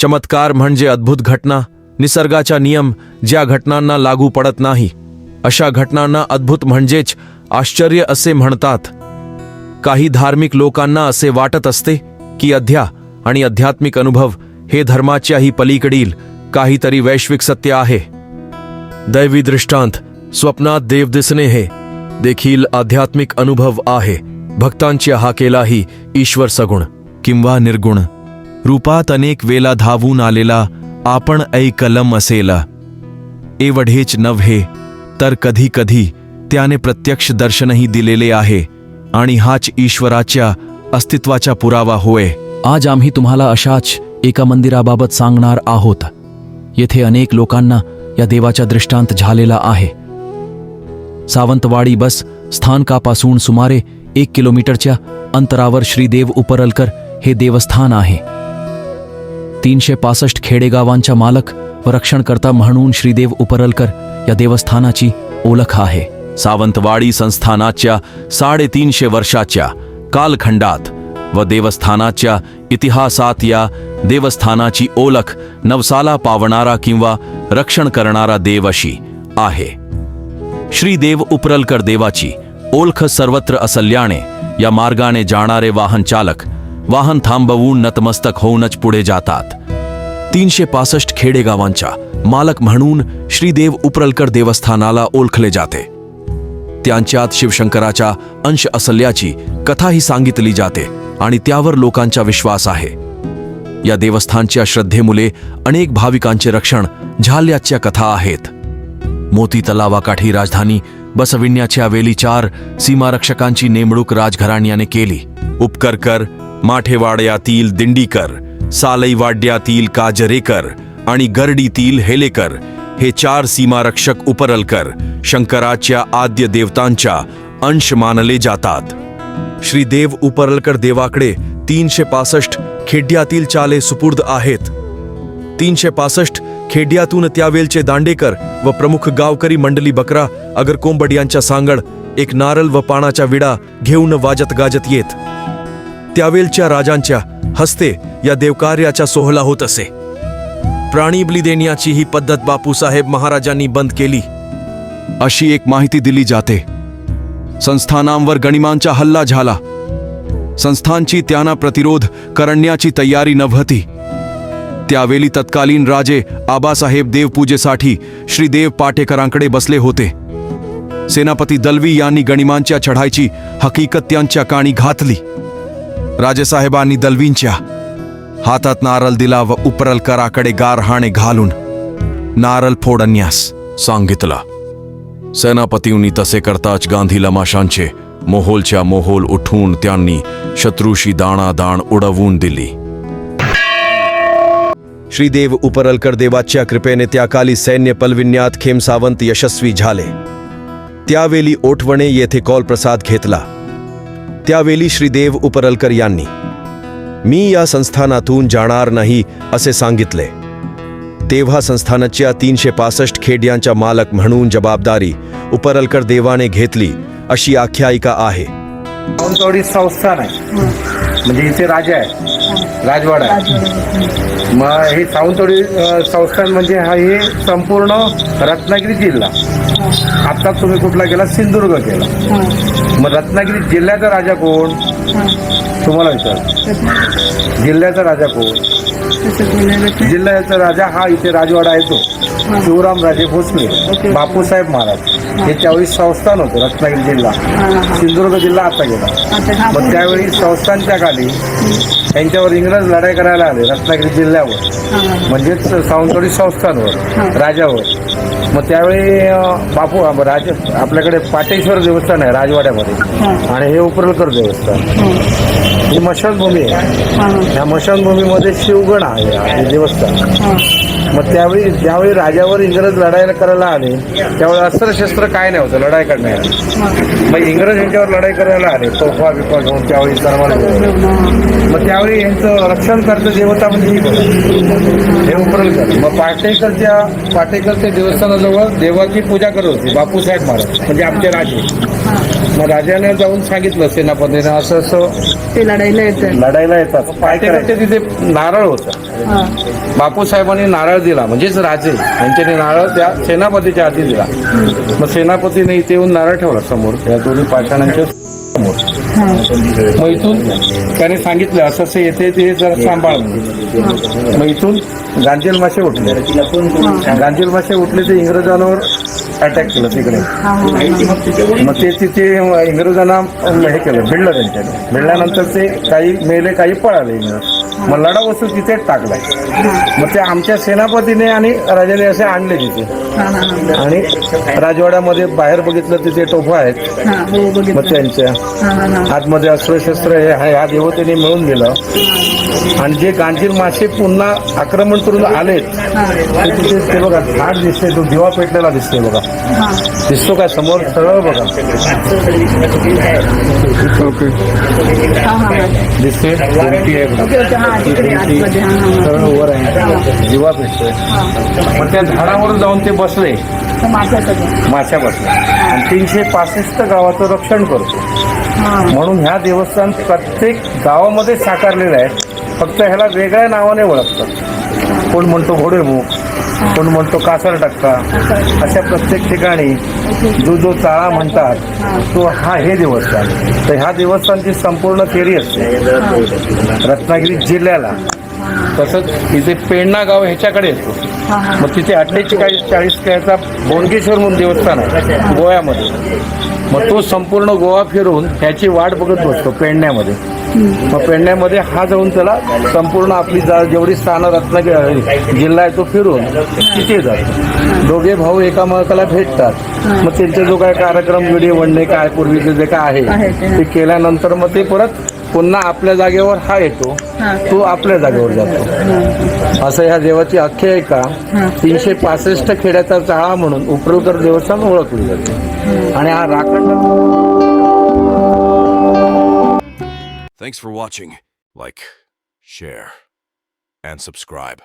चमत्कार म्हणजे अद्भुत घटना निसर्गाचा नियम ज्या घटनांना लागू पडत नाही. अशा घटनांना अद्भुत म्हणजेच आश्चर्य असे म्हणतात. काही धार्मिक लोकांना असे वाटत असते की अध्या आणि आध्यात्मिक अनुभव हे धर्माच्याही पलीकडील काहीतरी वैश्विक सत्य आहे. दैवी दृष्टांत स्वप्नात देव दिसणे हे देखील आध्यात्मिक अनुभव आहे. भक्तांच्या हाकेलाही ईश्वर सगुण किंवा निर्गुण. रूपात अनेक वेला धावून आलेला आपण ऐकलम असेला. एवढेच नव्हे तर कधी कधी त्याने प्रत्यक्ष दर्शनही दिलेले आहे आणि हाच ईश्वराच्या अस्तित्वाचा पुरावा होय. आज आम्ही तुम्हाला अशाच एका मंदिराबाबत सांगणार आहोत. येथे अनेक लोकांना या देवाचा दृष्टांत झालेला आहे. सावंतवाडी बस स्थानकापासून सुमारे एक किलोमीटरच्या अंतरावर श्रीदेव उपरलकर हे देवस्थान आहे. तीनशे पासष्ट खेडेगावांचा मालक व रक्षणकर्ता म्हणून श्रीदेव उपरलकर या देवस्थानाची ओळख आहे. सावंतवाडी संस्थानाच्या साडेतीनशे वर्षाच्या कालखंडात व देवस्थानाच्या इतिहासात या देवस्थानाची ओळख नवसाला पावणारा किंवा रक्षण करणारा देव अशी आहे. श्रीदेव उपरलकर देवाची ओळख सर्वत्र असल्याने या मार्गाने जाणारे वाहन चालक वाहन थांबवून नतमस्तक होऊनच पुढे जातात. तीनशे पासष्ट खेडेगावांच्या मालक म्हणून श्रीदेव उपरलकर देवस्थानाला ओळखले जाते. त्यांच्यात शिवशंकराचा अंश असल्याची कथाही सांगितली जाते आणि त्यावर लोकांचा विश्वास आहे. या देवस्थानच्या श्रद्धेमुळे अनेक भाविकांचे रक्षण झाल्याच्या कथा आहेत. मोती तलावाकाठी राजधानी बसविण्याच्या वेली चार सीमारक्षकांची नेमणूक राजघराण्याने केली. उपकरकर माठेवाड्यातील दिंडीकर सालईवाड्यातील काजरेकर आणि गरडीतील हेलेकर हे चार सीमारक्षक उपरलकर शंकराच्या आद्य देवतांच्या अंश मानले जातात. श्री देव उपरलकर देवाकडे तीनशे पासष्ट खेड्यातील चाले सुपूर्द आहेत. तीनशे पासष्ट खेड्यातून त्यावेलचे दांडेकर व प्रमुख गावकरी मंडली बकरा अगर कोंबड यांच्या सांगड एक नारळ व पानाचा विडा घेऊन वाजत गाजत येत. त्यावेलच्या राजांच्या हस्ते या देवकार्याचा सोहळा होत असे. प्राणी बली देण्याची ही पद्धत बापूसाहेब महाराजांनी बंद केली. अशी एक माहिती दिली जाते. संस्थानांवर गणिमांचा हल्ला झाला. संस्थांची त्यांना प्रतिरोध करण्याची तयारी नव्हती त्यावेळी तत्कालीन राजे आबासाहेब देवपूजेसाठी श्रीदेव पाटेकरांकडे बसले होते. सेनापती दलवी यांनी गणिमांच्या चढाईची हकीकत त्यांच्या काणी घातली. राजेसाहेबांनी दलवींच्या हातात नारळ दिला व उपरलकराकडे गारहाणे घालून नारळ फोडण्यास सांगितला. सेनापतींनी तसे करताच गांधी लमाशांचे मोहोलच्या मोहोल उठून त्यांनी शत्रूशी दाणादाण उडवून दिली. श्रीदेव उपरलकर देवाच्या कृपेने त्याकाली सैन्य पलविण्यात खेमसावंत यशस्वी झाले. त्यावेळी ओठवणे येथे कॉल प्रसाद घेतला. त्यावेळी श्रीदेव उपरलकर यांनी मी या संस्थानातून जाणार नाही असे सांगितले. तेव्हा संस्थानाच्या तीनशे पासष्ट खेड्यांच्या मालक म्हणून जबाबदारी उपरलकर देवाने घेतली अशी आख्यायिका आहे. सावंतवाडी संस्थान आहे. म्हणजे इथे राजा आहे. राजवाडा आहे. मग हे सावंतवाडी संस्थान म्हणजे हा हे संपूर्ण रत्नागिरी जिल्हा. आता तुम्ही कुठला गेला सिंधुदुर्ग गेला मग रत्नागिरी जिल्ह्याचा राजा कोण? तुम्हाला विचार. जिल्ह्याचा राजा कोण? जिल्ह्याचा राजा हा इथे राजवाडा येतो. शिवराम राजे भोसले बापूसाहेब महाराज. हे. त्यावेळी संस्थान होतं रत्नागिरी जिल्हा. सिंधुदुर्ग जिल्हा आता गेला. मग त्यावेळी संस्थांच्या खाली यांच्यावर इंग्रज लढाई करायला आले रत्नागिरी जिल्ह्यावर. म्हणजेच सावंतवाडी संस्थानवर राजावर. मग त्यावेळी अं, बापू राज आपल्याकडे पाटेश्वर देवस्थान आहे राजवाड्यामध्ये. आणि हे उपरलकर देवस्थान. ही. मशानभूमी आहे. या मशानभूमीमध्ये शिवगण आहे हे देवस्थान. मग त्यावेळी ज्यावेळी राजावर इंग्रज लढायला करायला आले त्यावेळी अस्त्रशस्त्र काय नाही होतं लढाई करण्याला मग इंग्रज यांच्यावर लढाई करायला आले तोफा बिफा घेऊन त्यावेळी घेऊन मग त्यावेळी यांचं रक्षण करतं देवता म्हणजे ही हे उपरलकर. मग पाटेकरच्या पाटेकरच्या देवस्थानाजवळ देवाची पूजा करत होते बापूसाहेब महाराज म्हणजे आमचे राजे. मग राजाने जाऊन सांगितलं सेनापतीने असं असं ते लढायला येतात लढायला येतात. काय तिथे नारळ होतं. हा. बापूसाहेबांनी नारळ दिला म्हणजेच राजे यांच्यानी नारळ त्या सेनापतीच्या हाती दिला. मग सेनापतीने इथे येऊन नारळ ठेवला समोर त्या दोन्ही पाषाणांच्या समोर. मग इथून त्याने सांगितलं असं असं येते ते जरा सांभाळ मग इथून गांजेल मासे उठले. गांजेल मासे उठले ते इंग्रजांवर अटॅक केलं तिकडे. मग ते तिथे इंग्रजांना हे केलं भिडलं त्यांच्याने भिडल्यानंतर ते काही मेले काही पळाले इंग्रज मग लढा वस्तू तिथेच टाकलाय. मग ते आमच्या सेनापतीने आणि राजाने असे आणले तिथे. आणि राजवाड्यामध्ये बाहेर बघितलं तिथे टोफा आहेत. हा मग त्यांच्या. आतमध्ये अस्त्रशस्त्र हे आहे. ह्या देवतेने मिळून दिलं. आणि जे गांजीर मासे पुन्हा आक्रमण करून आलेत ते तिथे ते बघा. झाड दिसते तो दिवा पेटलेला दिसते बघा. हा. दिसतो काय समोर? सरळ बघा. दिसते? सरळ वर आहे. दिवा पेटतोय. मग त्या झाडावर जाऊन ते बसले माश्या बसल्या आणि तीनशे पासष्ट गावाचं रक्षण करतो. म्हणून ह्या देवस्थान प्रत्येक गावामध्ये साकारलेलं आहे. फक्त ह्याला वेगळ्या नावाने ओळखतात. कोण म्हणतो घोडेमुख कोण म्हणतो कासर टक्का अशा प्रत्येक ठिकाणी जो जो चाळा म्हणतात तो हा हे देवस्थान. तर ह्या देवस्थानची संपूर्ण फेरी असते. रत्नागिरी जिल्ह्याला. तसंच इथे पेडणा गाव ह्याच्याकडे येतो. मग तिथे अठ्ठेचाळीस चाळीस काळचा बोंडकेश्वर म्हणून देवस्थान आहे गोव्यामध्ये. मग तो संपूर्ण गोवा फिरून ह्याची वाट बघत बसतो पेडण्यामध्ये. मग पेडण्यामध्ये हा जाऊन त्याला संपूर्ण आपली जा जेवढी स्थानं रत्नागिरी जिल्हा आहे तो फिरून तिथे जातो. दोघे भाऊ एकामेकाला भेटतात. मग त्यांचे जो काय कार्यक्रम व्हिडिओ बनणे काय पूर्वीचे जे काय आहे. ते केल्यानंतर मग ते परत पुन्हा आपल्या जागेवर हा येतो. तो आपल्या जागेवर जातो. असं ह्या देवाची आख्यायिका तीनशे पासष्ट खेड्याचा चाळा म्हणून उपरलकर देवस्थान ओळखली जाते. आणि हा राखंड Thanks for watching. Like, share, and subscribe.